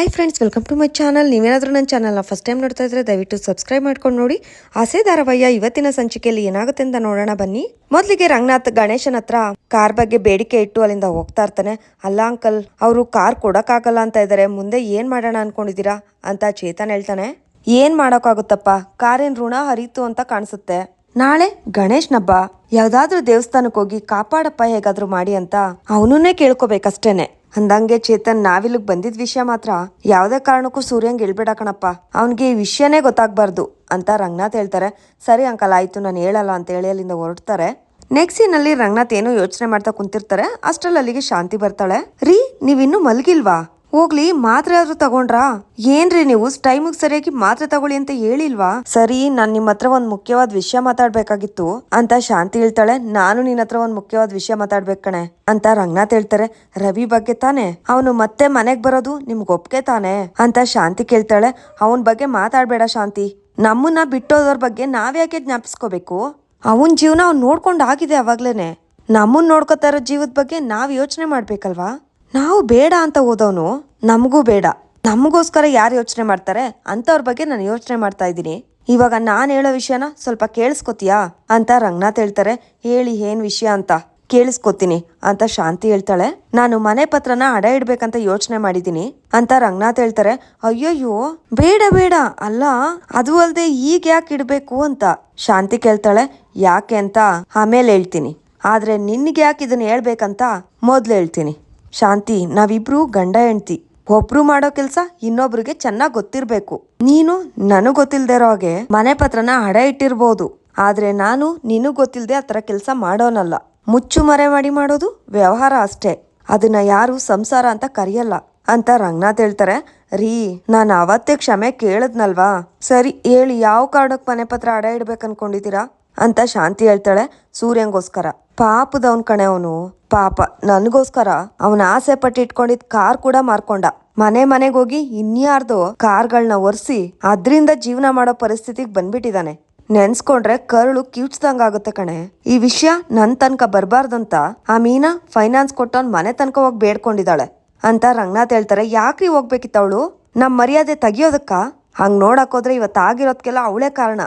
Hi friends welcome to my channel ನೀವೇನಾದರೂ ನನ್ನ ಚಾನಲ್ನ ಫಸ್ಟ್ ಟೈಮ್ ನೋಡ್ತಾ ಇದ್ರೆ ದಯವಿಟ್ಟು ಸಬ್ಸ್ಕ್ರೈಬ್ ಮಾಡ್ಕೊಂಡು ನೋಡಿ. ಆಸೆ ಧಾರಾವಾಹಿಯ ಇವತ್ತಿನ ಸಂಚಿಕೆಯಲ್ಲಿ ಏನಾಗುತ್ತೆ ಅಂತ ನೋಡೋಣ ಬನ್ನಿ. ಮೊದಲಿಗೆ ರಂಗನಾಥ್ ಗಣೇಶನ ಹತ್ರ ಕಾರ್ ಬಗ್ಗೆ ಬೇಡಿಕೆ ಇಟ್ಟು ಅಲ್ಲಿಂದ ಹೋಗ್ತಾ ಇರ್ತಾನೆ. ಅಲ್ಲ ಅಂಕಲ್ ಅವರು ಕಾರ್ ಕೊಡೋಕ್ಕಾಗಲ್ಲ ಅಂತ ಇದ್ದಾರೆ ಮುಂದೆ ಏನ್ ಮಾಡೋಣ ಅನ್ಕೊಂಡಿದ್ದೀರಾ ಅಂತ ಚೇತನ್ ಹೇಳ್ತಾನೆ. ಏನ್ ಮಾಡೋಕ್ಕಾಗುತ್ತಪ್ಪ? ಕಾರಿನ ಋಣ ಹರಿತು ಅಂತ ಕಾಣಿಸುತ್ತೆ. ನಾಳೆ ಗಣೇಶ್ನಬ್ಬ, ಯಾವ್ದಾದ್ರೂ ದೇವಸ್ಥಾನಕ್ಕೆ ಹೋಗಿ ಕಾಪಾಡಪ್ಪ ಹೇಗಾದ್ರೂ ಮಾಡಿ ಅಂತ ಅವನನ್ನೇ ಕೇಳ್ಕೊಬೇಕಷ್ಟೇನೆ. ಅಂದಂಗೆ ಚೇತನ್ ನಾವಿಲ್ಲಿಗೆ ಬಂದಿದ್ದ ವಿಷಯ ಮಾತ್ರ ಯಾವುದೇ ಕಾರಣಕ್ಕೂ ಸೂರ್ಯಂಗೆ ಹೇಳ್ಬೇಡ ಕಣಪ್ಪ. ಅವನಿಗೆ ಈ ವಿಷಯನೇ ಗೊತ್ತಾಗ್ಬಾರ್ದು ಅಂತ ರಂಗನಾಥ್ ಹೇಳ್ತಾರೆ. ಸರಿ ಅಂಕಲ್, ಆಯಿತು, ನಾನು ಹೇಳಲ್ಲ ಅಂತ ಹೇಳಿ ಅಲ್ಲಿಂದ ಹೊರಡ್ತಾರೆ. ನೆಕ್ಸ್ಟ್ ಸೀನಲ್ಲಿ ರಂಗನಾಥ್ ಏನೋ ಯೋಚನೆ ಮಾಡ್ತಾ ಕುಂತಿರ್ತಾರೆ. ಅಷ್ಟರಲ್ಲಿ ಅಲ್ಲಿಗೆ ಶಾಂತಿ ಬರ್ತಾಳೆ. ರೀ, ನೀವಿನ್ನೂ ಮಲ್ಗಿಲ್ವಾ? ಹೋಗ್ಲಿ, ಮಾತ್ರೆ ಆದ್ರೂ ತಗೊಂಡ್ರಾ? ಏನ್ರಿ ನೀವು? ಟೈಮಿಗೆ ಸರಿಯಾಗಿ ಮಾತ್ರೆ ತಗೊಳ್ಳಿ ಅಂತ ಹೇಳಿಲ್ವಾ? ಸರಿ, ನಾನ್ ನಿಮ್ ಹತ್ರ ಒಂದ್ ಮುಖ್ಯವಾದ ವಿಷಯ ಮಾತಾಡ್ಬೇಕಾಗಿತ್ತು ಅಂತ ಶಾಂತಿ ಹೇಳ್ತಾಳೆ. ನಾನು ನಿನ್ನ ಹತ್ರ ಒಂದ್ ಮುಖ್ಯವಾದ ವಿಷಯ ಮಾತಾಡ್ಬೇಕು ಕಣೆ ಅಂತ ರಂಗನಾಥ್ ಹೇಳ್ತಾರೆ. ರವಿ ಬಗ್ಗೆ ತಾನೆ? ಅವನು ಮತ್ತೆ ಮನೆಗ್ ಬರೋದು ನಿಮ್ಗೆ ಒಪ್ಗೆ ತಾನೆ? ಅಂತ ಶಾಂತಿ ಕೇಳ್ತಾಳೆ. ಅವನ ಬಗ್ಗೆ ಮಾತಾಡ್ಬೇಡ ಶಾಂತಿ. ನಮ್ಮನ್ನ ಬಿಟ್ಟೋದವ್ರ ಬಗ್ಗೆ ನಾವ್ಯಾಕೆ ಜ್ಞಾಪಿಸ್ಕೋಬೇಕು? ಅವನ ಜೀವನ ಅವ್ನು ನೋಡ್ಕೊಂಡು ಆಗಿದೆ ಅವಾಗ್ಲೇನೆ. ನಮ್ಮನ್ನ ನೋಡ್ಕೋತಾ ಇರೋ ಜೀವದ ಬಗ್ಗೆ ನಾವು ಯೋಚನೆ ಮಾಡ್ಬೇಕಲ್ವಾ? ನಾವು ಬೇಡ ಅಂತ ಓದೋನು ನಮಗೂ ಬೇಡ. ನಮಗೋಸ್ಕರ ಯಾರು ಯೋಚನೆ ಮಾಡ್ತಾರೆ? ಅಂತವ್ರ ಬಗ್ಗೆ ನಾನು ಯೋಚನೆ ಮಾಡ್ತಾ ಇದ್ದೀನಿ. ಇವಾಗ ನಾನು ಹೇಳೋ ವಿಷಯನ ಸ್ವಲ್ಪ ಕೇಳಿಸ್ಕೊತೀಯಾ? ಅಂತ ರಂಗನಾಥ್ ಹೇಳ್ತಾರೆ. ಹೇಳಿ, ಏನ್ ವಿಷಯ ಅಂತ. ಕೇಳಿಸ್ಕೊತೀನಿ ಅಂತ ಶಾಂತಿ ಹೇಳ್ತಾಳೆ. ನಾನು ಮನೆ ಪತ್ರನ ಅಡ ಇಡ್ಬೇಕಂತ ಯೋಚನೆ ಮಾಡಿದ್ದೀನಿ ಅಂತ ರಂಗನಾಥ್ ಹೇಳ್ತಾರೆ. ಅಯ್ಯಯ್ಯೋ, ಬೇಡ ಬೇಡ. ಅಲ್ಲ, ಅದು ಅಲ್ಲದೆ ಈಗ ಯಾಕೆ ಇಡಬೇಕು ಅಂತ ಶಾಂತಿ ಕೇಳ್ತಾಳೆ. ಯಾಕೆ ಅಂತ ಆಮೇಲೆ ಹೇಳ್ತೀನಿ. ಆದ್ರೆ ನಿನ್ಗೆ ಯಾಕೆ ಇದನ್ನ ಹೇಳ್ಬೇಕಂತ ಮೊದ್ಲು ಹೇಳ್ತೀನಿ. ಶಾಂತಿ, ನಾವಿಬ್ರು ಗಂಡ ಹೆಂಡ್ತಿ. ಒಬ್ರು ಮಾಡೋ ಕೆಲಸ ಇನ್ನೊಬ್ರಿಗೆ ಚೆನ್ನಾಗಿ ಗೊತ್ತಿರ್ಬೇಕು. ನೀನು ನನಗ್ ಗೊತ್ತಿಲ್ದೇ ಇರೋ ಹಾಗೆ ಮನೆ ಪತ್ರನ ಹಡ ಇಟ್ಟಿರ್ಬೋದು. ಆದ್ರೆ ನಾನು ನಿನಗ್ ಗೊತ್ತಿಲ್ದೆ ಆ ತರ ಕೆಲಸ ಮಾಡೋನಲ್ಲ. ಮುಚ್ಚು ಮರೆ ಮಾಡಿ ಮಾಡೋದು ವ್ಯವಹಾರ ಅಷ್ಟೇ. ಅದನ್ನ ಯಾರು ಸಂಸಾರ ಅಂತ ಕರೆಯಲ್ಲ. ಅಂತ ರಂಗನಾಥ್ ಹೇಳ್ತಾರೆ, ರೀ, ನಾನು ಅವತ್ತೇ ಕ್ಷಮೆ ಕೇಳದ್ನಲ್ವಾ? ಸರಿ, ಹೇಳಿ, ಯಾವ ಕಾರಣಕ್ಕೆ ಮನೆ ಪತ್ರ ಅಡ ಇಡ್ಬೇಕು ಅನ್ಕೊಂಡಿದ್ದೀರಾ ಅಂತ ಶಾಂತಿ ಹೇಳ್ತಾಳೆ ಸೂರ್ಯಂಗೋಸ್ಕರ. ಪಾಪದವನ್ ಕಣೆ ಅವನು. ಪಾಪ, ನನಗೋಸ್ಕರ ಅವನ ಆಸೆ ಪಟ್ಟು ಇಟ್ಕೊಂಡಿದ್ ಕಾರ್ ಕೂಡ ಮಾರ್ಕೊಂಡ. ಮನೆ ಮನೆಗೆ ಹೋಗಿ ಇನ್ಯಾರ್ದೋ ಕಾರ್ಗಳನ್ನ ಒರೆಸಿ ಅದರಿಂದ ಜೀವನ ಮಾಡೋ ಪರಿಸ್ಥಿತಿಗೆ ಬಂದ್ಬಿಟ್ಟಿದ್ದಾನೆ ನೆನ್ಸ್ಕೊಂಡ್ರೆ ಕರುಳು ಕಿವುಚ್ದಂಗಾಗುತ್ತೆ ಕಣೆ. ಈ ವಿಷಯ ನನ್ ತನಕ ಬರಬಾರ್ದಂತ ಆ ಮೀನಾ ಫೈನಾನ್ಸ್ ಕೊಟ್ಟವನ್ ಮನೆ ತನಕ ಹೋಗಿ ಬೇಡ್ಕೊಂಡಿದ್ದಾಳೆ ಅಂತ ರಂಗನಾಥ್ ಹೇಳ್ತಾರೆ. ಯಾಕ್ರಿ ಹೋಗ್ಬೇಕಿತ್ತವಳು? ನಮ್ ಮರ್ಯಾದೆ ತೆಗಿಯೋದಕ್ಕ? ಹಂಗ್ ನೋಡಕ್ ಹೋದ್ರೆ ಇವತ್ತಾಗಿರೋದ್ಕೆಲ್ಲ ಅವಳೇ ಕಾರಣ.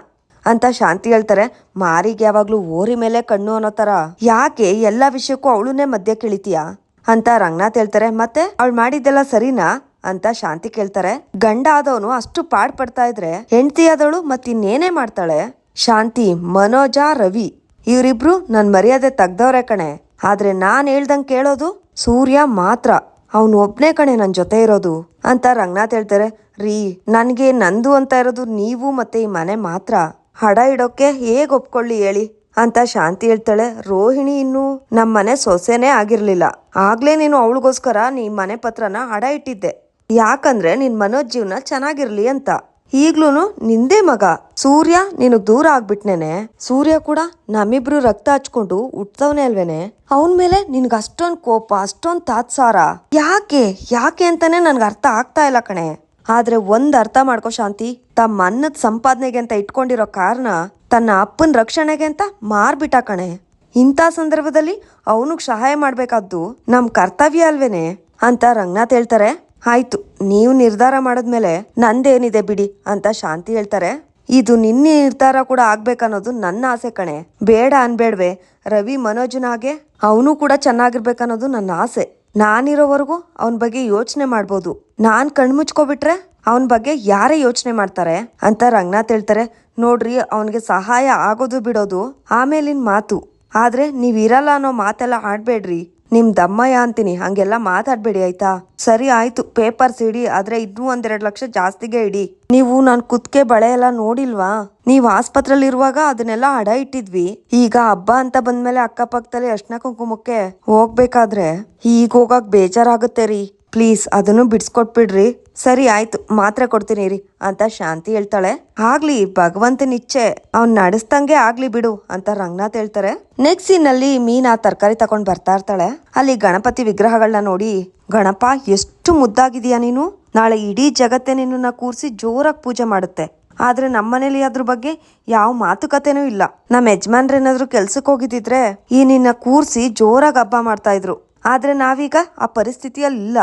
ಅಂತ ಶಾಂತಿ ಹೇಳ್ತಾರೆ. ಮಾರಿಗೆ ಯಾವಾಗ್ಲೂ ಓರಿ ಮೇಲೆ ಕಣ್ಣು ಅನ್ನೋ ತರ. ಯಾಕೆ ಎಲ್ಲಾ ವಿಷಯಕ್ಕೂ ಅವಳುನೇ ಮಧ್ಯ ಕೇಳಿತೀಯ? ಅಂತ ರಂಗನಾಥ್ ಹೇಳ್ತಾರೆ. ಮತ್ತೆ ಅವಳು ಮಾಡಿದ್ದೆಲ್ಲ ಸರಿನಾ? ಅಂತ ಶಾಂತಿ ಕೇಳ್ತಾರೆ. ಗಂಡ ಆದವನು ಅಷ್ಟು ಪಾಡ್ ಪಡ್ತಾ ಇದ್ರೆ ಹೆಂಡತಿ ಆದವಳು ಮತ್ತಿನ್ನೇನೇ ಮಾಡ್ತಾಳೆ? ಶಾಂತಿ, ಮನೋಜ, ರವಿ ಇವರಿಬ್ರು ನನ್ ಮರ್ಯಾದೆ ತೆಗ್ದವ್ರೆ ಕಣೆ. ಆದ್ರೆ ನಾನ್ ಹೇಳ್ದಂಗ್ ಕೇಳೋದು ಸೂರ್ಯ ಮಾತ್ರ. ಅವನು ಒಬ್ನೇ ಕಣೆ ನನ್ ಜೊತೆ ಇರೋದು. ಅಂತ ರಂಗನಾಥ್ ಹೇಳ್ತಾರೆ. ರೀ, ನನ್ಗೆ ನಂದು ಅಂತ ಇರೋದು ನೀವು ಮತ್ತೆ ಈ ಮನೆ ಮಾತ್ರ. ಹಡ ಇಡೋಕೆ ಹೇಗ್ ಒಪ್ಕೊಳ್ಳಿ ಹೇಳಿ? ಅಂತ ಶಾಂತಿ ಹೇಳ್ತಾಳೆ. ರೋಹಿಣಿ ಇನ್ನು ನಮ್ಮನೆ ಸೊಸೆನೇ ಆಗಿರ್ಲಿಲ್ಲ. ಆಗ್ಲೇ ನೀನು ಅವಳಿಗೋಸ್ಕರ ನೀ ಮನೆ ಪತ್ರನ ಹಡ ಇಟ್ಟಿದ್ದೆ. ಯಾಕಂದ್ರೆ ನಿನ್ ಮನೋಜ್ ಜೀವನ ಚೆನ್ನಾಗಿರ್ಲಿ ಅಂತ. ಈಗ್ಲೂನು ನಿಂದೇ ಮಗ. ಸೂರ್ಯ ನಿನಗ್ ದೂರ ಆಗ್ಬಿಟ್ನೇನೆ. ಸೂರ್ಯ ಕೂಡ ನಮ್ಮಿಬ್ರು ರಕ್ತ ಹಚ್ಕೊಂಡು ಹುಟ್ತವ್ನೆ ಅಲ್ವೇನೆ? ಅವನ್ ಮೇಲೆ ನಿನ್ಗ ಅಷ್ಟೊಂದ್ ಕೋಪ, ಅಷ್ಟೊಂದ್ ತಾತ್ಸಾರ. ಯಾಕೆ? ಯಾಕೆ ಅಂತಾನೆ ನನ್ಗೆ ಅರ್ಥ ಆಗ್ತಾ ಇಲ್ಲ ಕಣೆ. ಆದ್ರೆ ಒಂದ್ ಅರ್ಥ ಮಾಡ್ಕೋ ಶಾಂತಿ, ತಮ್ಮ ಅನ್ನದ ಸಂಪಾದನೆಗೆ ಅಂತ ಇಟ್ಕೊಂಡಿರೋ ಕಾರಣ ತನ್ನ ಅಪ್ಪನ ರಕ್ಷಣೆಗೆ ಅಂತ ಮಾರ್ಬಿಟ್ಟ ಕಣೆ. ಇಂಥ ಸಂದರ್ಭದಲ್ಲಿ ಅವನಿಗೆ ಸಹಾಯ ಮಾಡ್ಬೇಕಾದ್ದು ನಮ್ ಕರ್ತವ್ಯ ಅಲ್ವೇನೆ ಅಂತ ರಂಗನಾಥ್ ಹೇಳ್ತಾರೆ. ಆಯ್ತು, ನೀವು ನಿರ್ಧಾರ ಮಾಡಿದ್ಮೇಲೆ ನಂದೇನಿದೆ ಬಿಡಿ ಅಂತ ಶಾಂತಿ ಹೇಳ್ತಾರೆ. ಇದು ನಿನ್ನ ನಿರ್ಧಾರ ಕೂಡ ಆಗ್ಬೇಕನ್ನೋದು ನನ್ನ ಆಸೆ ಕಣೆ. ಬೇಡ ಅನ್ಬೇಡ್ವೆ, ರವಿ ಮನೋಜನ ಹಾಗೆ ಅವನು ಕೂಡ ಚೆನ್ನಾಗಿರ್ಬೇಕನ್ನೋದು ನನ್ನ ಆಸೆ. ನಾನಿರೋವರೆಗೂ ಅವನ ಬಗ್ಗೆ ಯೋಚನೆ ಮಾಡ್ಬೋದು. ನಾನ್ ಕಣ್ಮುಚ್ಕೋಬಿಟ್ರೆ ಅವನ ಬಗ್ಗೆ ಯಾರೇ ಯೋಚನೆ ಮಾಡ್ತಾರೆ ಅಂತ ರಂಗನಾಥ್ ಹೇಳ್ತಾರೆ. ನೋಡ್ರಿ, ಅವನಿಗೆ ಸಹಾಯ ಆಗೋದು ಬಿಡೋದು ಆಮೇಲಿನ ಮಾತು. ಆದ್ರೆ ನೀವಿರಲ್ಲ ಅನ್ನೋ ಮಾತೆಲ್ಲ ಆಡ್ಬೇಡ್ರಿ. ನಿಮ್ ದಮ್ಮಯ್ಯ ಅಂತೀನಿ, ಹಂಗೆಲ್ಲ ಮಾತಾಡ್ಬೇಡಿ ಆಯ್ತಾ? ಸರಿ ಆಯ್ತು ಪೇಪರ್ಸ್ ಇಡಿ ಆದ್ರೆ ಇನ್ನೂ ಒಂದೆರಡು ಲಕ್ಷ ಜಾಸ್ತಿಗೆ ಇಡಿ. ನೀವು ನಾನು ಕುತ್ಕೆ ಬಳೆ ಎಲ್ಲ ನೋಡಿಲ್ವಾ? ನೀವು ಆಸ್ಪತ್ರೆಯಲ್ಲಿ ಇರುವಾಗ ಅದನ್ನೆಲ್ಲ ಅಡ ಇಟ್ಟಿದ್ವಿ. ಈಗ ಹಬ್ಬ ಅಂತ ಬಂದ್ಮೇಲೆ ಅಕ್ಕಪಕ್ಕದಲ್ಲಿ ಅರ್ಶನ ಕುಂಕುಮಕ್ಕೆ ಹೋಗ್ಬೇಕಾದ್ರೆ ಈಗ ಹೋಗಕ್ ಬೇಜಾರಾಗುತ್ತೆ ರೀ. ಪ್ಲೀಸ್ ಅದನ್ನು ಬಿಡ್ಸ್ಕೊಟ್ಬಿಡ್ರಿ. ಸರಿ ಆಯ್ತು, ಮಾತ್ರ ಕೊಡ್ತೀನಿ ರೀ ಅಂತ ಶಾಂತಿ ಹೇಳ್ತಾಳೆ. ಆಗ್ಲಿ, ಭಗವಂತನ ಇಚ್ಛೆ ಅವ್ನ್ ನಡೆಸ್ದಂಗೆ ಆಗ್ಲಿ ಬಿಡು ಅಂತ ರಂಗನಾಥ್ ಹೇಳ್ತಾರೆ. ನೆಕ್ಸ್ಟ್ ಸೀನ್ ಅಲ್ಲಿ ಮೀನಾ ತರಕಾರಿ ತಕೊಂಡ್ ಬರ್ತಾ ಇರ್ತಾಳೆ. ಅಲ್ಲಿ ಗಣಪತಿ ವಿಗ್ರಹಗಳನ್ನ ನೋಡಿ, ಗಣಪ, ಎಷ್ಟು ಮುದ್ದಾಗಿದೀಯಾ ನೀನು? ನಾಳೆ ಇಡೀ ಜಗತ್ತೇ ನಿನ್ನ ಕೂರಿಸಿ ಜೋರಾಗಿ ಪೂಜೆ ಮಾಡುತ್ತೆ. ಆದ್ರೆ ನಮ್ಮನೇಲಿ ಅದ್ರ ಬಗ್ಗೆ ಯಾವ ಮಾತುಕತೆನೂ ಇಲ್ಲ. ನಮ್ಮ ಯಜಮಾನ್ರೇನಾದ್ರೂ ಕೆಲ್ಸಕ್ಕೆ ಹೋಗಿದ್ದಿದ್ರೆ ಈ ನಿನ್ನ ಕೂರಿಸಿ ಜೋರಾಗಿ ಹಬ್ಬ ಮಾಡ್ತಾ ಇದ್ರು. ಆದ್ರೆ ನಾವೀಗ ಆ ಪರಿಸ್ಥಿತಿಯಲ್ಲಿ ಇಲ್ಲ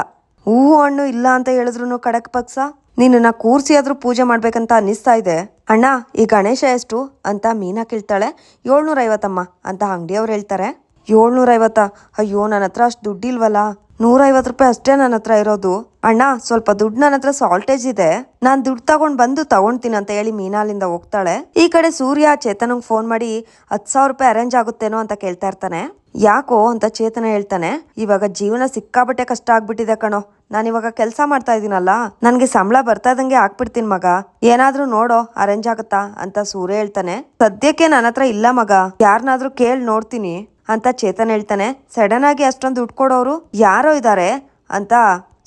ಹೂವು ಹಣ್ಣು ಇಲ್ಲ ಅಂತ ಹೇಳಿದ್ರು ಖಡಕ್ ಪಕ್ಸ? ನಿನ್ನ ಕೂರಿಸಿ ಆದ್ರೂ ಪೂಜೆ ಮಾಡ್ಬೇಕಂತ ಅನ್ನಿಸ್ತಾ ಇದೆ. ಅಣ್ಣ, ಈ ಗಣೇಶ ಎಷ್ಟು ಅಂತ ಮೀನಾ ಕೇಳ್ತಾಳೆ. ಏಳ್ನೂರ ಐವತ್ತಮ್ಮ ಅಂತ ಅಂಗಡಿಯವ್ರು ಹೇಳ್ತಾರೆ. ಏಳ್ನೂರ ಐವತ್ತಾ ಅಯ್ಯೋ ನನ್ನ ಹತ್ರ ಅಷ್ಟು ದುಡ್ಡಿಲ್ವಲ್ಲ. ನೂರೈವತ್ತು ರೂಪಾಯಿ ಅಷ್ಟೇ ನನ್ನ ಹತ್ರ ಇರೋದು. ಅಣ್ಣ, ಸ್ವಲ್ಪ ದುಡ್ಡು ನನ್ನ ಹತ್ರ ಸಾಲ್ಟೇಜ್ ಇದೆ. ನಾನು ದುಡ್ಡು ತಗೊಂಡ್ ಬಂದು ತಗೊಂಡ್ತೀನಿ ಅಂತ ಹೇಳಿ ಮೀನಾಲಿಂದ ಹೋಗ್ತಾಳೆ. ಈ ಕಡೆ ಸೂರ್ಯ ಚೇತನಂಗ್ ಫೋನ್ ಮಾಡಿ, ಹತ್ತು ಸಾವಿರ ರೂಪಾಯಿ ಅರೇಂಜ್ ಆಗುತ್ತೇನೋ ಅಂತ ಕೇಳ್ತಾ ಇರ್ತಾನೆ. ಯಾಕೋ ಅಂತ ಚೇತನ ಹೇಳ್ತಾನೆ, ಇವಾಗ ಜೀವನ ಸಿಕ್ಕಾಬಟ್ಟೆ ಕಷ್ಟ ಆಗ್ಬಿಟ್ಟಿದೆ ಕಣೋ. ನಾನು ಇವಾಗ ಕೆಲಸ ಮಾಡ್ತಾ ಇದ್ದೀನಲ್ಲ ನನಗೆ ಸಂಬಳ ಬರ್ತಾ ಇದ್ದಂಗೆ ಹಾಕ್ಬಿಡ್ತೀನಿ ಮಗ. ಏನಾದರೂ ನೋಡೋ ಅರೇಂಜ್ ಆಗುತ್ತಾ ಅಂತ ಸೂರ್ಯ ಹೇಳ್ತಾನೆ. ಸದ್ಯಕ್ಕೆ ನನ್ನ ಹತ್ರ ಇಲ್ಲ ಮಗ ಯಾರನ್ನಾದ್ರೂ ಕೇಳಿ ನೋಡ್ತೀನಿ ಅಂತ ಚೇತನ್ ಹೇಳ್ತಾನೆ. ಸಡನ್ ಆಗಿ ಅಷ್ಟೊಂದು ದುಡ್ಡು ಕೊಡೋರು ಯಾರೋ ಇದ್ದಾರೆ ಅಂತ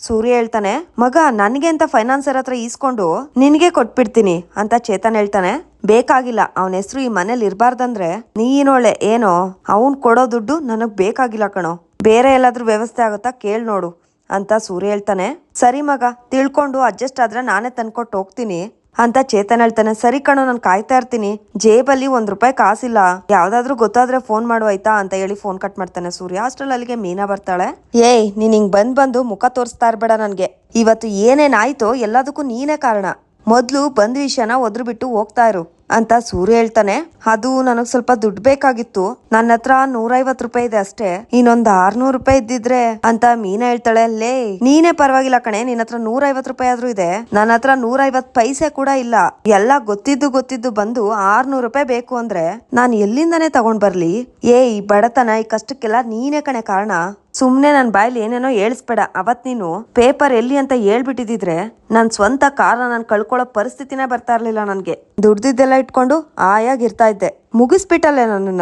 ಸೂರ್ಯ ಹೇಳ್ತಾನೆ, ಮಗ, ನನ್ಗೆ ಅಂತ ಫೈನಾನ್ಸರ್ ಹತ್ರ ಈಸ್ಕೊಂಡು ನಿನ್ಗೆ ಕೊಟ್ಬಿಡ್ತೀನಿ ಅಂತ ಚೇತನ್ ಹೇಳ್ತಾನೆ. ಬೇಕಾಗಿಲ್ಲ, ಅವನ ಹೆಸರು ಈ ಮನೇಲಿ ಇರಬಾರ್ದಂದ್ರೆ ನೀನೊಳ್ಳೆ ಏನೋ, ಅವನ್ ಕೊಡೋ ದುಡ್ಡು ನನಗ್ ಬೇಕಾಗಿಲ್ಲ ಕಣೋ. ಬೇರೆ ಎಲ್ಲಾದ್ರೂ ವ್ಯವಸ್ಥೆ ಆಗುತ್ತಾ ಕೇಳ್ ನೋಡು ಅಂತ ಸೂರ್ಯ ಹೇಳ್ತಾನೆ. ಸರಿ ಮಗ, ತಿಳ್ಕೊಂಡು ಅಡ್ಜಸ್ಟ್ ಆದ್ರೆ ನಾನೇ ತಂದ್ಕೊಟ್ಟು ಹೋಗ್ತೀನಿ. ಅಂತ ಚೇತನ್ ಹೇಳ್ತಾನೆ. ಸರಿ ಕಣೋ, ನಾನು ಕಾಯ್ತಾ ಇರ್ತೀನಿ. ಜೇಬಲ್ಲಿ ಒಂದ್ ರೂಪಾಯಿ ಕಾಸಿಲ್ಲ. ಯಾವ್ದಾದ್ರು ಗೊತ್ತಾದ್ರೆ ಫೋನ್ ಮಾಡು ಆಯ್ತಾ ಅಂತ ಹೇಳಿ ಫೋನ್ ಕಟ್ ಮಾಡ್ತಾನೆ ಸೂರ್ಯ. ಅಷ್ಟ್ರಲ್ಲಿ ಅಲ್ಲಿಗೆ ಮೀನಾ ಬರ್ತಾಳೆ. ಏಯ್, ನೀನ್ ಹಿಂಗ್ ಬಂದ್ ಬಂದು ಮುಖ ತೋರಿಸ್ತಾ ಇರ್ಬೇಡ ನನ್ಗೆ. ಇವತ್ತು ಏನೇನಾಯ್ತೋ ಎಲ್ಲದಕ್ಕೂ ನೀನೇ ಕಾರಣ. ಮೊದ್ಲು ಬಂದ್ ವಿಷಯನ ಒದ್ರು ಬಿಟ್ಟು ಹೋಗ್ತಾ ಇರು ಅಂತ ಸೂರ್ಯ ಹೇಳ್ತಾನೆ. ಅದು ನನಗ್ ಸ್ವಲ್ಪ ದುಡ್ಡು ಬೇಕಾಗಿತ್ತು. ನನ್ನ ಹತ್ರ ನೂರೈವತ್ ರೂಪಾಯಿ ಇದೆ ಅಷ್ಟೇ. ಇನ್ನೊಂದ್ ಆರ್ನೂರು ರೂಪಾಯಿ ಇದ್ದಿದ್ರೆ ಅಂತ ಮೀನಾ ಹೇಳ್ತಾಳೆ, ಲೇ, ನೀನೇ ಪರವಾಗಿಲ್ಲ ಕಣೆ ನಿನ್ನ ಹತ್ರ ನೂರೈವತ್ ರೂಪಾಯಿ ಆದ್ರೂ ಇದೆ. ನನ್ನ ಹತ್ರ ನೂರೈವತ್ ಪೈಸೆ ಕೂಡ ಇಲ್ಲ. ಎಲ್ಲ ಗೊತ್ತಿದ್ದು ಗೊತ್ತಿದ್ದು ಬಂದು ಆರ್ನೂರು ರೂಪಾಯಿ ಬೇಕು ಅಂದ್ರೆ ನಾನ್ ಎಲ್ಲಿಂದಾನೇ ತಗೊಂಡ್ ಬರ್ಲಿ? ಏ, ಈ ಬಡತನ, ಈ ಕಷ್ಟಕ್ಕೆಲ್ಲ ನೀನೇ ಕಣೆ ಕಾರಣ. ಸುಮ್ನೆ ನನ್ನ ಬಾಯಲ್ಲಿ ಏನೇನೋ ಹೇಳಿಸ್ಬೇಡ ಅವತ್ ನೀನು ಪೇಪರ್ ಎಲ್ಲಿ ಅಂತ ಹೇಳ್ಬಿಟ್ಟಿದ್ರೆ ನನ್ನ ಸ್ವಂತ ಕಾರ ನಾನು ಕಳ್ಕೊಳ್ಳೋ ಪರಿಸ್ಥಿತಿನೇ ಬರ್ತಾ ಇರ್ಲಿಲ್ಲ ನನಗೆ. ದುಡ್ದಿದ್ದೆಲ್ಲ ಇಟ್ಕೊಂಡು ಆಯಾಗಿ ಇರ್ತಾ ಇದ್ದೆ. ಮುಗಿಸ್ಬಿಟ್ಟಲ್ಲೇ ನನ್ನನ್ನ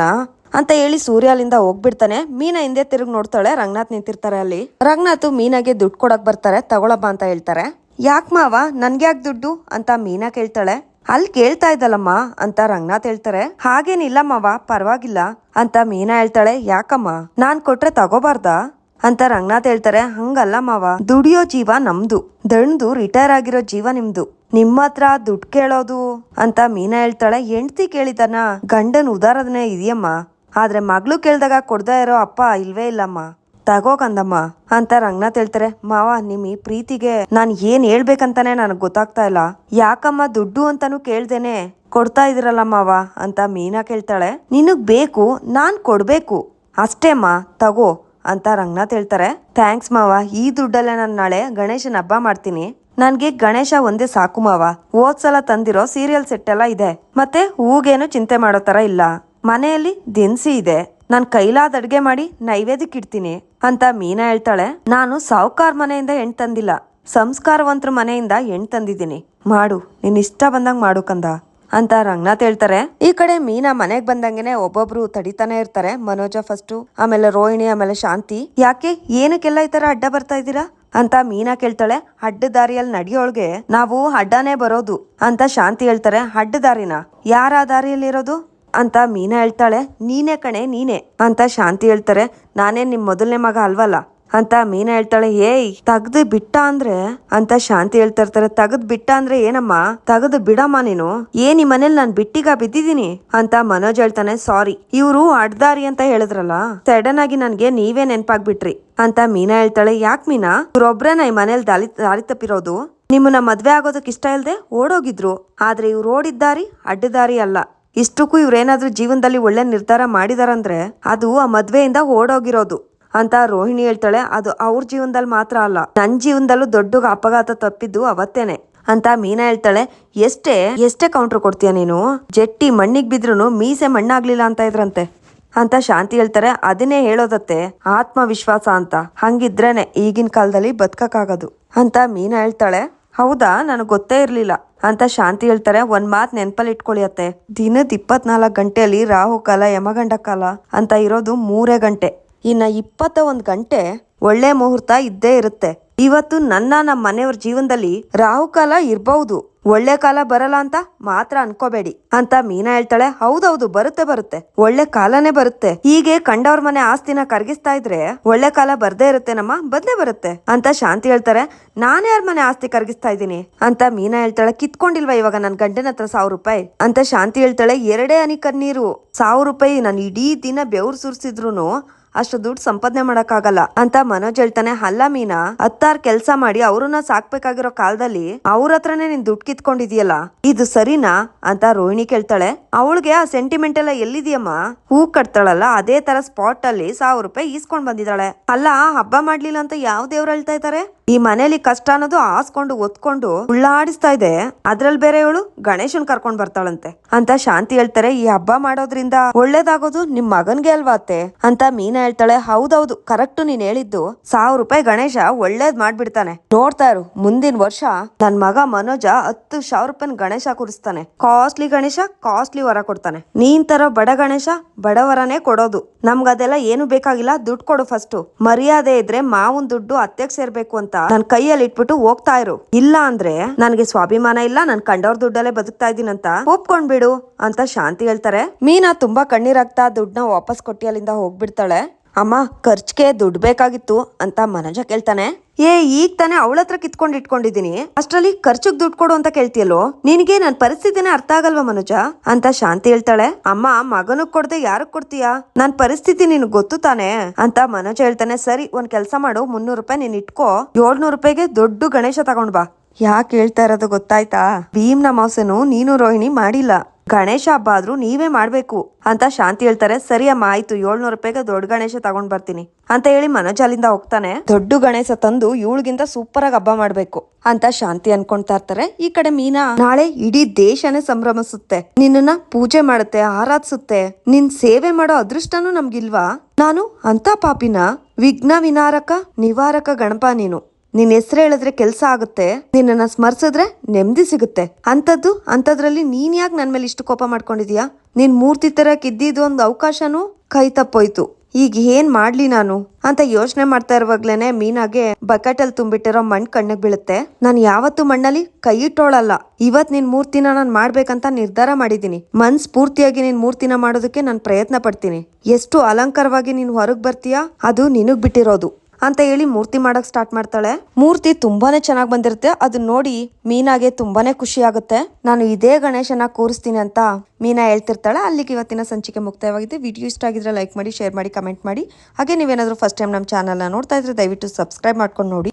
ಅಂತ ಹೇಳಿ ಸೂರ್ಯ ಅಲ್ಲಿಂದ ಹೋಗ್ಬಿಡ್ತಾನೆ. ಮೀನಾ ಹಿಂದೆ ತಿರುಗಿ ನೋಡ್ತಾಳೆ. ರಂಗನಾಥ್ ನಿಂತಿರ್ತಾರೆ ಅಲ್ಲಿ. ರಂಗನಾಥ್ ಮೀನಾಗೆ ದುಡ್ಡು ಕೊಡಕ್ ಬರ್ತಾರೆ. ತಗೊಳಬ್ಬ ಅಂತ ಹೇಳ್ತಾರೆ. ಯಾಕ್ ಮಾವ? ನನ್ಗೆ ಯಾಕೆ ದುಡ್ಡು? ಅಂತ ಮೀನಾ ಕೇಳ್ತಾಳೆ. ಅಲ್ಲಿ ಕೇಳ್ತಾ ಇದ್ದಲ್ಲಮ್ಮ ಅಂತ ರಂಗನಾಥ್ ಹೇಳ್ತಾರೆ. ಹಾಗೇನಿಲ್ಲ ಮಾವ ಪರವಾಗಿಲ್ಲ ಅಂತ ಮೀನಾ ಹೇಳ್ತಾಳೆ. ಯಾಕಮ್ಮ? ನಾನ್ ಕೊಟ್ರೆ ತಗೋಬಾರ್ದಾ? ಅಂತ ರಂಗನಾಥ್ ಹೇಳ್ತಾರೆ. ಹಂಗಲ್ಲಮ್ಮವ ಮಾವ ದುಡಿಯೋ ಜೀವ ನಮ್ದು. ದಣ್ದು ರಿಟೈರ್ ಆಗಿರೋ ಜೀವ ನಿಮ್ದು. ನಿಮ್ಮ ಹತ್ರ ದುಡ್ಡು ಕೇಳೋದು? ಅಂತ ಮೀನಾ ಹೇಳ್ತಾಳೆ. ಹೆಂಡ್ತಿ ಕೇಳಿದನ ಗಂಡನ್ ಉದಾರದನೆ ಇದೆಯಮ್ಮ. ಆದ್ರೆ ಮಗಳು ಕೇಳ್ದಾಗ ಕೊಡ್ದೇ ಇರೋ ಅಪ್ಪ ಇಲ್ವೇ ಇಲ್ಲಮ್ಮ. ತಗೋಕಂದಮ್ಮ ಅಂತ ರಂಗನಾಥ್ ಹೇಳ್ತಾರೆ ಮಾವ ನಿಮ್ ಈ ಪ್ರೀತಿಗೆ ನಾನು ಏನ್ ಹೇಳ್ಬೇಕಂತಾನೆ ನನಗೆ ಗೊತ್ತಾಗ್ತಾ ಇಲ್ಲ. ಯಾಕಮ್ಮ ದುಡ್ಡು ಅಂತಾನು ಕೇಳ್ದೇನೆ ಕೊಡ್ತಾ ಇದ್ರಲ್ಲ ಮಾವ, ಅಂತ ಮೀನಾ ಕೇಳ್ತಾಳೆ. ನಿನಗ್ ಬೇಕು, ನಾನ್ ಕೊಡ್ಬೇಕು. ಅಷ್ಟೇಮ್ಮ, ತಗೋ ಅಂತ ರಂಗನಾಥ್ ಹೇಳ್ತಾರೆ ಥ್ಯಾಂಕ್ಸ್ ಮಾವ, ಈ ದುಡ್ಡಲ್ಲೇ ನಾನು ನಾಳೆ ಗಣೇಶನ ಹಬ್ಬ ಮಾಡ್ತೀನಿ. ನನ್ಗೆ ಗಣೇಶ ಒಂದೇ ಸಾಕು ಮಾವ. ಹೋದ್ಸಲ ತಂದಿರೋ ಸೀರಿಯಲ್ ಸೆಟ್ ಎಲ್ಲ ಇದೆ. ಮತ್ತೆ ಹೂಗೇನು ಚಿಂತೆ ಮಾಡೋ ತರ ಇಲ್ಲ. ಮನೆಯಲ್ಲಿ ದಿನಸಿ ಇದೆ. ನಾನ್ ಕೈಲಾದ ಅಡ್ಗೆ ಮಾಡಿ ನೈವೇದ್ಯಕ್ಕೆ ಇಡ್ತೀನಿ ಅಂತ ಮೀನಾ ಹೇಳ್ತಾಳೆ. ನಾನು ಸಾವುಕಾರ್ ಮನೆಯಿಂದ ಹೆಣ್ ತಂದಿಲ್ಲ. ಸಂಸ್ಕಾರವಂತರ ಮನೆಯಿಂದ ಹೆಣ್ ತಂದಿದ್ದೀನಿ. ಮಾಡು, ನಿನ್ ಇಷ್ಟ ಬಂದಂಗ್ ಮಾಡು ಕಂದ ಅಂತ ರಂಗನಾಥ್ ಹೇಳ್ತಾರೆ. ಈ ಕಡೆ ಮೀನಾ ಮನೆಗ್ ಬಂದಂಗೆನೆ ಒಬ್ಬೊಬ್ರು ತಡಿತಾನೆ ಇರ್ತಾರೆ. ಮನೋಜ ಫಸ್ಟು, ಆಮೇಲೆ ರೋಹಿಣಿ, ಆಮೇಲೆ ಶಾಂತಿ. ಯಾಕೆ, ಏನಕ್ಕೆಲ್ಲ ಈ ತರ ಅಡ್ಡ ಬರ್ತಾ ಇದ್ದೀರಾ? ಅಂತ ಮೀನಾ ಕೇಳ್ತಾಳೆ. ಅಡ್ಡ ದಾರಿಯಲ್ಲಿ ನಡಿಯೋಳ್ಗೆ ನಾವು ಅಡ್ಡನೇ ಬರೋದು ಅಂತ ಶಾಂತಿ ಹೇಳ್ತಾರೆ. ಅಡ್ಡ ದಾರಿನ? ಯಾರ ದಾರಿಯಲ್ಲಿ ಇರೋದು ಅಂತ ಮೀನಾ ಹೇಳ್ತಾಳೆ. ನೀನೇ ಕಣೆ, ನೀನೇ ಅಂತ ಶಾಂತಿ ಹೇಳ್ತಾರೆ. ನಾನೇ ನಿಮ್ ಮೊದಲನೇ ಮಗ ಅಲ್ವಲ್ಲ? ಅಂತ ಮೀನಾ ಹೇಳ್ತಾಳೆ. ಏಯ್, ತಗ್ದು ಬಿಟ್ಟ ಅಂದ್ರೆ? ಅಂತ ಶಾಂತಿ ಹೇಳ್ತಾ ಇರ್ತಾರೆ. ತಗದ್ ಬಿಟ್ಟ ಅಂದ್ರೆ ಏನಮ್ಮ? ತಗದು ಬಿಡಮ್ಮ ನೀನು? ಏನ್ ಈ ಮನೇಲಿ ನಾನ್ ಬಿಟ್ಟಿಗ ಬಿದ್ದಿದ್ದೀನಿ? ಅಂತ ಮನೋಜ್ ಹೇಳ್ತಾನೆ. ಸಾರಿ, ಇವ್ರು ಅಡ್ದಾರಿ ಅಂತ ಹೇಳಿದ್ರಲ್ಲ, ಸಡನ್ ಆಗಿ ನನ್ಗೆ ನೀವೇ ನೆನ್ಪಾಗ್ಬಿಟ್ರಿ ಅಂತ ಮೀನಾ ಹೇಳ್ತಾಳೆ. ಯಾಕ್ ಮೀನಾ? ಇವ್ರೊಬ್ರೇನ ಈ ಮನೇಲಿ ದಾರಿ ದಾರಿ ತಪ್ಪಿರೋದು. ನಿಮ್ಮನ್ನ ಮದ್ವೆ ಆಗೋದಕ್ಕೆ ಇಷ್ಟ ಇಲ್ದೆ ಓಡೋಗಿದ್ರು. ಆದ್ರೆ ಇವ್ರು ಓಡಿದ್ದಾರಿ, ಅಡ್ಡದಾರಿ ಅಲ್ಲ. ಇಷ್ಟಕ್ಕೂ ಇವ್ರೇನಾದ್ರೂ ಜೀವನದಲ್ಲಿ ಒಳ್ಳೆ ನಿರ್ಧಾರ ಮಾಡಿದಾರಂದ್ರೆ ಅದು ಆ ಮದ್ವೆಯಿಂದ ಓಡೋಗಿರೋದು ಅಂತ ರೋಹಿಣಿ ಹೇಳ್ತಾಳೆ. ಅದು ಅವ್ರ ಜೀವನದಲ್ಲಿ ಮಾತ್ರ ಅಲ್ಲ ನನ್ನ ಜೀವನದಲ್ಲೂ ದೊಡ್ಡ ಅಪಘಾತ ತಪ್ಪಿದ್ದು ಅವತ್ತೇನೆ ಅಂತ ಮೀನಾ ಹೇಳ್ತಾಳೆ. ಎಷ್ಟೇ ಎಷ್ಟೇ ಕೌಂಟರ್ ಕೊಡ್ತೀಯ ನೀನು? ಜೆಟ್ಟಿ ಮಣ್ಣಿಗೆ ಬಿದ್ರು ಮೀಸೆ ಮಣ್ಣಾಗ್ಲಿಲ್ಲ ಅಂತ ಇದ್ರಂತೆ ಅಂತ ಶಾಂತಿ ಹೇಳ್ತಾರೆ. ಅದನ್ನೇ ಹೇಳೋದತ್ತೆ ಆತ್ಮವಿಶ್ವಾಸ ಅಂತ. ಹಂಗಿದ್ರೇನೆ ಈಗಿನ ಕಾಲದಲ್ಲಿ ಬದುಕಕ್ಕಾಗೋದು ಅಂತ ಮೀನಾ ಹೇಳ್ತಾಳೆ. ಹೌದಾ? ನನಗೆ ಗೊತ್ತೇ ಇರ್ಲಿಲ್ಲ. ಅಂತ ಶಾಂತಿ ಹೇಳ್ತಾರೆ. ಒಂದ್ ಮಾತ್ ನೆನ್ಪಲ್ಲಿ ಇಟ್ಕೊಳ್ಳಿ ಅತ್ತೆ ದಿನದ ಇಪ್ಪತ್ನಾಲ್ಕು ಗಂಟೆಯಲ್ಲಿ ರಾಹು ಕಾಲ ಯಮಗಂಡ ಕಾಲ ಅಂತ ಇರೋದು ಮೂರೇ ಗಂಟೆ. ಇನ್ನ ಇಪ್ಪತ್ತ ಒಂದ್ ಗಂಟೆ ಒಳ್ಳೆ ಮುಹೂರ್ತ ಇದ್ದೇ ಇರುತ್ತೆ. ಇವತ್ತು ನನ್ನ ನಮ್ಮ ಮನೆಯವ್ರ ಜೀವನದಲ್ಲಿ ರಾಹುಕಾಲ ಇರಬಹುದು ಒಳ್ಳೆ ಕಾಲ ಬರಲ್ಲ ಅಂತ ಮಾತ್ರ ಅನ್ಕೋಬೇಡಿ ಅಂತ ಮೀನಾ ಹೇಳ್ತಾಳೆ. ಹೌದೌದು, ಬರುತ್ತೆ ಬರುತ್ತೆ. ಒಳ್ಳೆ ಕಾಲನೇ ಬರುತ್ತೆ. ಹೀಗೆ ಕಂಡವ್ರ ಮನೆ ಆಸ್ತಿನ ಕರಗಿಸ್ತಾ ಇದ್ರೆ ಒಳ್ಳೆ ಕಾಲ ಬರ್ದೇ ಇರುತ್ತೆ ನಮ್ಮ, ಬದ್ಲೇ ಬರುತ್ತೆ ಅಂತ ಶಾಂತಿ ಹೇಳ್ತಾರೆ. ನಾನ್ ಯಾರ ಮನೆ ಆಸ್ತಿ ಕರಗಿಸ್ತಾ ಇದ್ದೀನಿ ಅಂತ ಮೀನಾ ಹೇಳ್ತಾಳೆ. ಕಿತ್ಕೊಂಡಿಲ್ವಾ ಇವಾಗ ನನ್ ಗಂಡನ ಹತ್ರ ಸಾವಿರ ರೂಪಾಯಿ? ಅಂತ ಶಾಂತಿ ಹೇಳ್ತಾಳೆ. ಎರಡೇ ಅನಿಕ ಕಣ್ಣೀರು. ಸಾವಿರ ರೂಪಾಯಿ, ನಾನು ಇಡೀ ದಿನ ಬೆವ್ರು ಸುರಿಸಿದ್ರು ಅಷ್ಟು ದುಡ್ಡು ಸಂಪಾದನೆ ಮಾಡಕ್ಕಾಗಲ್ಲ. ಅಂತ ಮನೋಜ್ ಹೇಳ್ತಾನೆ, ಅಲ್ಲ ಮೀನಾ ಹತ್ತಾರ್ ಕೆಲ್ಸ ಮಾಡಿ ಅವ್ರನ್ನ ಸಾಕ್ಬೇಕಾಗಿರೋ ಕಾಲದಲ್ಲಿ ಅವ್ರ ಹತ್ರನೇ ನೀನ್ ದುಡ್ಡು ಕಿತ್ಕೊಂಡಿದ್ಯಲ್ಲ, ಇದು ಸರಿನಾ? ಅಂತ ರೋಹಿಣಿ ಕೇಳ್ತಾಳೆ. ಅವಳಿಗೆ ಆ ಸೆಂಟಿಮೆಂಟ್ ಎಲ್ಲ ಎಲ್ಲಿದೆಯಮ್ಮ? ಹೂ ಕಟ್ತಾಳಲ್ಲ, ಅದೇ ತರ ಸ್ಪಾಟ್ ಅಲ್ಲಿ ಸಾವಿರ ರೂಪಾಯಿ ಈಸ್ಕೊಂಡ್ ಬಂದಿದ್ದಾಳೆ. ಅಲ್ಲ ಹಬ್ಬ ಮಾಡ್ಲಿಲ್ಲ ಅಂತ ಯಾವ ದೇವ್ರು ಹೇಳ್ತಾ ಇದ್ದಾರೆ ಈ ಮನೇಲಿ ಕಷ್ಟ ಅನ್ನೋದು ಆಸ್ಕೊಂಡು, ಒತ್ಕೊಂಡು ಉಳ್ಳಾಡಿಸ್ತಾ ಇದೆ. ಅದ್ರಲ್ಲಿ ಬೇರೆ ಇವಳು ಗಣೇಶನ್ ಕರ್ಕೊಂಡ್ ಬರ್ತಾಳಂತೆ ಅಂತ ಶಾಂತಿ ಹೇಳ್ತಾರೆ. ಈ ಹಬ್ಬ ಮಾಡೋದ್ರಿಂದ ಒಳ್ಳೇದಾಗೋದು ನಿಮ್ ಮಗನ್ಗೆ ಅಲ್ವಾ ಅತ್ತೆ? ಅಂತ ಮೀನಾ ಹೇಳ್ತಾಳೆ. ಹೌದೌದು, ಕರೆಕ್ಟ್ ನೀನ್ ಹೇಳಿದ್ದು. ಸಾವಿರ ರೂಪಾಯಿ ಗಣೇಶ ಒಳ್ಳೇದ್ ಮಾಡ್ಬಿಡ್ತಾನೆ. ನೋಡ್ತಾ ಇರು, ಮುಂದಿನ ವರ್ಷ ನನ್ ಮಗ ಮನೋಜ ಹತ್ತು ಸಾವಿರ ರೂಪಾಯಿ ಗಣೇಶ ಕೂರಿಸ್ತಾನೆ. ಕಾಸ್ಟ್ಲಿ ಗಣೇಶ, ಕಾಸ್ಟ್ಲಿ ವರ ಕೊಡ್ತಾನೆ. ನೀನ್ ತರೋ ಬಡ ಗಣೇಶ ಬಡವರನೇ ಕೊಡೋದು. ನಮ್ಗದೆಲ್ಲ ಏನು ಬೇಕಾಗಿಲ್ಲ, ದುಡ್ಡು ಕೊಡು ಫಸ್ಟ್ ಮರ್ಯಾದೆ ಇದ್ರೆ ಮಾವನ್ ದುಡ್ಡು ಅತ್ತೆಗ್ ಸೇರ್ಬೇಕು ಅಂತ. ನನ್ ಕೈಯಲ್ಲಿ ಇಟ್ಬಿಟ್ಟು ಹೋಗ್ತಾ ಇರು. ಇಲ್ಲ ಅಂದ್ರೆ ನನ್ಗೆ ಸ್ವಾಭಿಮಾನ ಇಲ್ಲ, ನನ್ ಕಂಡವ್ರ ದುಡ್ಡಲ್ಲೇ ಬದುಕ್ತಾ ಇದೀನಂತ ಒಪ್ಕೊಂಡ್ಬಿಡು ಅಂತ ಶಾಂತಿ ಹೇಳ್ತಾರೆ. ಮೀನಾ ತುಂಬಾ ಕಣ್ಣೀರಾಗ್ತಾ ದುಡ್ಡನ್ನ ವಾಪಸ್ ಕೊಟ್ಟಿ ಅಲ್ಲಿಂದ ಹೋಗ್ಬಿಡ್ತಾಳೆ. ಅಮ್ಮ, ಖರ್ಚ್ಗೆ ದುಡ್ಡು ಬೇಕಾಗಿತ್ತು ಅಂತ ಮನೋಜ ಕೇಳ್ತಾನೆ. ಏ, ಈಗ ತಾನೆ ಅವಳ ಹತ್ರ ಕಿತ್ಕೊಂಡು ಇಟ್ಕೊಂಡಿದೀನಿ ಅಷ್ಟ್ರಲ್ಲಿ ಖರ್ಚಿಗೆ ದುಡ್ಡು ಕೊಡು ಅಂತ ಕೇಳ್ತಿಯಲ್ಲೋ? ನಿನಗೆ ನನ್ ಪರಿಸ್ಥಿತಿನೇ ಅರ್ಥ ಆಗಲ್ವಾ ಮನುಜ? ಅಂತ ಶಾಂತಿ ಹೇಳ್ತಾಳೆ. ಅಮ್ಮ, ಮಗನಿಗೆ ಕೊಡ್ದೆ ಯಾರಿಗ್ ಕೊಡ್ತೀಯಾ? ನನ್ ಪರಿಸ್ಥಿತಿ ನಿನಗ್ ಗೊತ್ತು ತಾನೆ? ಅಂತ ಮನೋಜ ಹೇಳ್ತಾನೆ. ಸರಿ, ಒಂದ್ ಕೆಲಸ ಮಾಡು. ಮುನ್ನೂರು ರೂಪಾಯಿ ನೀನ್ ಇಟ್ಕೋ. ಏಳ್ನೂರು ರೂಪಾಯಿಗೆ ದೊಡ್ಡ ಗಣೇಶ ತಗೊಂಡ್ ಬಾ. ಯಾಕೆ ಹೇಳ್ತಾ ಇರೋದು ಗೊತ್ತಾಯ್ತಾ? ಭೀಮ್ನ ಮಾಸನು ನೀನು ರೋಹಿಣಿ ಮಾಡಿಲ್ಲ. ಗಣೇಶ ಹಬ್ಬ ಆದ್ರೂ ನೀವೇ ಮಾಡ್ಬೇಕು ಅಂತ ಶಾಂತಿ ಹೇಳ್ತಾರೆ. ಸರಿ ಅಮ್ಮ, ಆಯ್ತು, ಏಳ್ನೂರು ರೂಪಾಯಿಗೆ ದೊಡ್ಡ ಗಣೇಶ ತಗೊಂಡ್ ಬರ್ತೀನಿ ಅಂತ ಹೇಳಿ ಮನೋಜ್ ಅಲ್ಲಿಂದ ಹೋಗ್ತಾನೆ. ದೊಡ್ಡ ಗಣೇಶ ತಂದು ಇವಳಿಗಿಂತ ಸೂಪರ್ ಆಗಿ ಹಬ್ಬ ಮಾಡ್ಬೇಕು ಅಂತ ಶಾಂತಿ ಅನ್ಕೊಂತಾ ಇರ್ತಾರೆ. ಈ ಕಡೆ ಮೀನಾ, ನಾಳೆ ಇಡೀ ದೇಶನೇ ಸಂಭ್ರಮಿಸುತ್ತೆ. ನಿನ್ನನ್ನ ಪೂಜೆ ಮಾಡುತ್ತೆ, ಆರಾಧಿಸುತ್ತೆ. ನಿನ್ ಸೇವೆ ಮಾಡೋ ಅದೃಷ್ಟನೂ ನಮ್ಗಿಲ್ವಾ? ನಾನು ಅಂತ ಪಾಪಿನ ವಿಘ್ನ ವಿನಾರಕ ನಿವಾರಕ ಗಣಪ ನೀನು. ನಿನ್ ಹೆಸರು ಹೇಳಿದ್ರೆ ಕೆಲ್ಸ ಆಗುತ್ತೆ. ನಿನ್ನನ್ನ ಸ್ಮರಿಸಿದ್ರೆ ನೆಮ್ಮದಿ ಸಿಗುತ್ತೆ. ಅಂತದ್ದು ಅಂತದ್ರಲ್ಲಿ ನೀನ್ ಯಾಕೆ ನನ್ ಮೇಲೆ ಇಷ್ಟು ಕೋಪ ಮಾಡ್ಕೊಂಡಿದ್ಯಾ? ನಿನ್ ಮೂರ್ತಿ ತರ ಕಿದ್ದಿದ್ದು ಒಂದು ಅವಕಾಶನೂ ಕೈ ತಪ್ಪೋಯ್ತು. ಈಗ ಏನ್ ಮಾಡ್ಲಿ ನಾನು? ಅಂತ ಯೋಚನೆ ಮಾಡ್ತಾ ಇರುವಾಗ್ಲೇನೆ ಮೀನಾಗೆ ಬಕೆಟಲ್ಲಿ ತುಂಬಿಟ್ಟಿರೋ ಮಣ್ಣು ಕಣ್ಣಿಗೆ ಬೀಳುತ್ತೆ. ನಾನು ಯಾವತ್ತು ಮಣ್ಣಲ್ಲಿ ಕೈ ಇಟ್ಟೋಳಲ್ಲ. ಇವತ್ ನಿನ್ ಮೂರ್ತಿನ ನಾನು ಮಾಡ್ಬೇಕಂತ ನಿರ್ಧಾರ ಮಾಡಿದೀನಿ. ಮನ್ಸ್ ಪೂರ್ತಿಯಾಗಿ ನಿನ್ ಮೂರ್ತಿನ ಮಾಡೋದಕ್ಕೆ ನಾನು ಪ್ರಯತ್ನ ಪಡ್ತೀನಿ. ಎಷ್ಟು ಅಲಂಕಾರವಾಗಿ ನೀನ್ ಹೊರಗ್ ಬರ್ತೀಯಾ? ಅದು ನಿನಗ್ ಬಿಟ್ಟಿರೋದು. ಅಂತ ಹೇಳಿ ಮೂರ್ತಿ ಮಾಡಕ್ ಸ್ಟಾರ್ಟ್ ಮಾಡ್ತಾಳೆ. ಮೂರ್ತಿ ತುಂಬಾನೇ ಚೆನ್ನಾಗಿ ಬಂದಿರುತ್ತೆ. ಅದನ್ನ ನೋಡಿ ಮೀನಾಗೆ ತುಂಬಾನೇ ಖುಷಿ ಆಗುತ್ತೆ. ನಾನು ಇದೇ ಗಣೇಶನ ಕೂರಿಸ್ತೀನಿ ಅಂತ ಮೀನಾ ಹೇಳ್ತಿರ್ತಾಳೆ. ಅಲ್ಲಿಗೆ ಇವತ್ತಿನ ಸಂಚಿಕೆ ಮುಕ್ತಾಯವಾಗಿದೆ. ವಿಡಿಯೋ ಇಷ್ಟ ಆಗಿದ್ರೆ ಲೈಕ್ ಮಾಡಿ, ಶೇರ್ ಮಾಡಿ, ಕಮೆಂಟ್ ಮಾಡಿ. ಹಾಗೆ ನೀವೇನಾದ್ರೂ ಫಸ್ಟ್ ಟೈಮ್ ನಮ್ಮ ಚಾನಲ್ನ ನೋಡ್ತಾ ಇದ್ರೆ ದಯವಿಟ್ಟು ಸಬ್ಸ್ಕ್ರೈಬ್ ಮಾಡ್ಕೊಂಡು ನೋಡಿ.